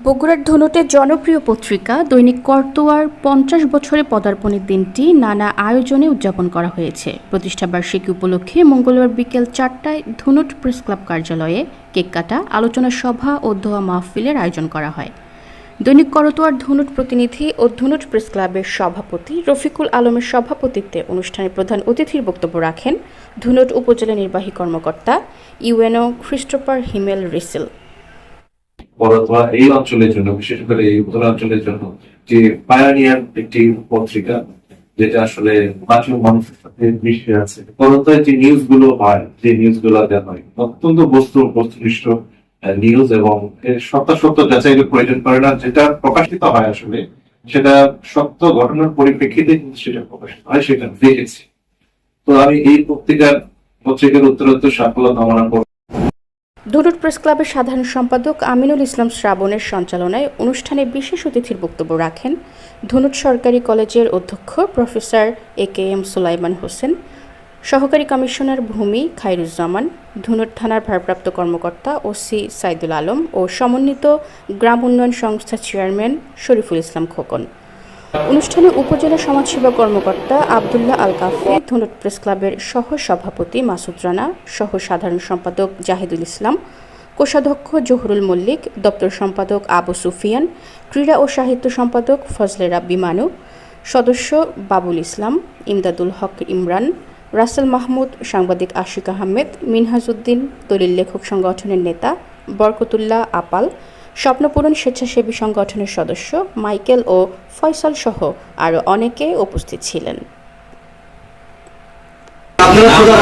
বগুড়ার ধনুটের জনপ্রিয় পত্রিকা দৈনিক কর্তোয়ার পঞ্চাশ বছরে পদার্পণের দিনটি নানা আয়োজনে উদযাপন করা হয়েছে। প্রতিষ্ঠাবার্ষিকী উপলক্ষে মঙ্গলবার বিকেল চারটায় ধনুট প্রেস ক্লাব কার্যালয়ে কেক কাটা, আলোচনা সভা ও দোয়া মাহফিলের আয়োজন করা হয়। দৈনিক করতোয়ার ধনুট প্রতিনিধি ও ধনুট প্রেস ক্লাবের সভাপতি রফিকুল আলমের সভাপতিত্বে অনুষ্ঠানে প্রধান অতিথির বক্তব্য রাখেন ধনুট উপজেলা নির্বাহী কর্মকর্তা ইউএনও খ্রিস্টোফার হিমেল রিসেল। এই অঞ্চলের জন্য, বিশেষ করে এই জন্য, যে একটি পত্রিকা, যেটা আসলে মানুষের সাথে মিশে আছে। যে নিউজগুলো হয়, যে নিউজগুলো অত্যন্ত বস্তু, বস্তুনিষ্ঠ নিউজ এবং সত্য সত্য যাচাইয়ের প্রয়োজন পড়ে না, যেটা প্রকাশিত হয় আসলে, সেটা সত্য ঘটনার পরিপ্রেক্ষিতে সেটা প্রকাশিত হয়, সেটা দেখেছি। তো আমি এই পত্রিকার পত্রিকার উত্তরোত্তর সাফল্য কামনা ধনুট প্রেস ক্লাবের সাধারণ সম্পাদক আমিনুল ইসলাম শ্রাবণের সঞ্চালনায় অনুষ্ঠানে বিশেষ অতিথির বক্তব্য রাখেন ধনুট সরকারি কলেজের অধ্যক্ষ professor A K M Sulaiman Hossain, সহকারী কমিশনার ভূমি খাইরুজ্জামান ধনুট থানার ভারপ্রাপ্ত কর্মকর্তা ওসি সাইদুল আলম ও সমন্বিত গ্রাম উন্নয়ন সংস্থার চেয়ারম্যান শরীফুল ইসলাম খোকন। অনুষ্ঠানে উপজেলা সমাজসেবা কর্মকর্তা আবদুল্লাহ আল কাফি ধনুট প্রেস ক্লাবের সহ সভাপতি মাসুদ রানা সহ সাধারণ সম্পাদক জাহিদুল ইসলাম, কোষাধ্যক্ষ জহুরুল মল্লিক, দপ্তর সম্পাদক আবু সুফিয়ান, ক্রীড়া ও সাহিত্য সম্পাদক ফজলে রাব্বি মানু, সদস্য বাবুল ইসলাম, ইমদাদুল হক ইমরান, রাসেল মাহমুদ, সাংবাদিক আশিক আহমেদ মিনহাজউদ্দিন দলিল লেখক সংগঠনের নেতা বরকতুল্লাহ আপাল স্বপ্নপূরণ স্বেচ্ছাসেবী সংগঠনের সদস্য মাইকেল ও ফয়সাল সহ আরও অনেকে উপস্থিত ছিলেন আপনারা রাখেন।